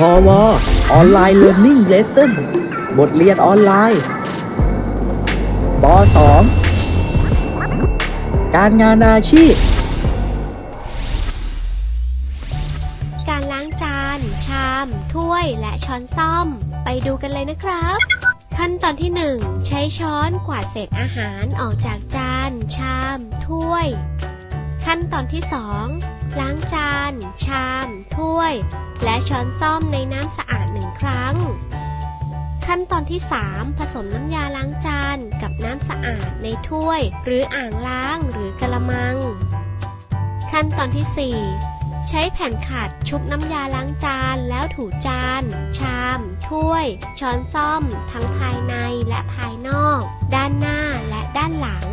พอวออนไลน์เรียน i ิ g เลส s o n บทเรียนออนไลน์ป .2 การงานอาชีพ การล้างจาน ชาม ถ้วยและช้อนซ่อม ไปดูกันเลยนะครับ ขั้นตอนที่ 1 ใช้ช้อนกวาดเศษอาหารออกจากจาน ชาม ถ้วย ขั้นตอนที่ 2ล้าง ชาม ถ้วย และช้อนซ่อมในน้ำสะอาดหนึ่งครั้ง ขั้นตอนที่ 3 ผสมน้ำยาล้างจานกับน้ำสะอาดในถ้วย หรืออ่างล้างหรือกระมัง ขั้นตอนที่ 4 ใช้แผ่นขัดชุบน้ำยาล้างจานแล้วถูจาน ชาม ถ้วย ช้อนซ่อม ทั้งภายในและภายนอก ด้านหน้าและด้านหลัง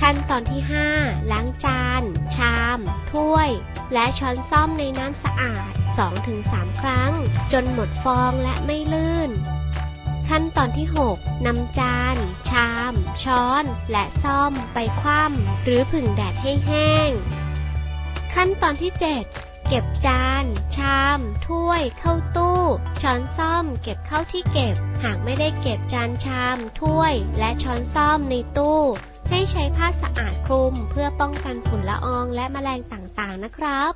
ขั้นตอนที่ 5 ล้างจาน ชาม ถ้วย และช้อนซ่อมในน้ำสะอาด 2-3 ครั้ง จนหมดฟองและไม่ลื่น ขั้นตอนที่ 6นำจาน ชาม ช้อน และซ่อมไปคว่ำหรือผึ่งแดดให้แห้ง ขั้นตอนที่ 7เก็บจาน ชาม ถ้วย เข้าตู้ ช้อนซ่อม เก็บเข้าที่เก็บ หากไม่ได้เก็บจานชาม ถ้วย และช้อนซ่อมในตู้ ให้ใช้ผ้าสะอาดคลุมเพื่อป้องกันฝุ่นละอองและแมลงต่างๆนะครับ